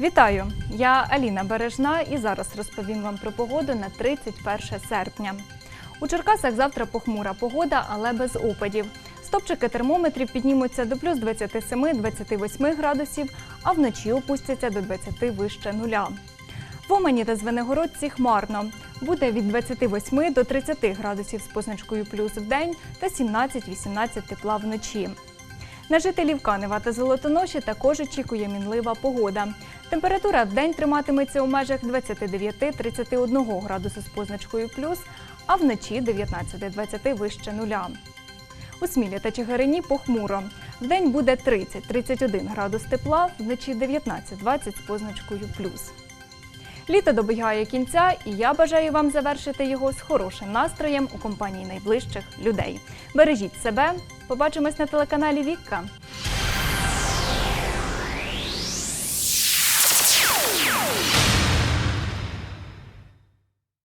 Вітаю! Я Аліна Бережна і зараз розповім вам про погоду на 31 серпня. У Черкасах завтра похмура погода, але без опадів. Стопчики термометрів піднімуться до плюс 27-28 градусів, а вночі опустяться до 20 вище нуля. В Омані та Звенигородці хмарно. Буде від 28 до 30 градусів з позначкою плюс в день та 17-18 тепла вночі. На жителів Канева та Золотоноші також очікує мінлива погода. Температура в день триматиметься у межах 29-31 градусу з позначкою плюс, а вночі 19-20 вище нуля. У Смілі та Чигирині похмуро. Вдень буде 30-31 градус тепла, вночі 19-20 з позначкою плюс. Літо добігає кінця, і я бажаю вам завершити його з хорошим настроєм у компанії найближчих людей. Бережіть себе. Побачимось на телеканалі Вікка.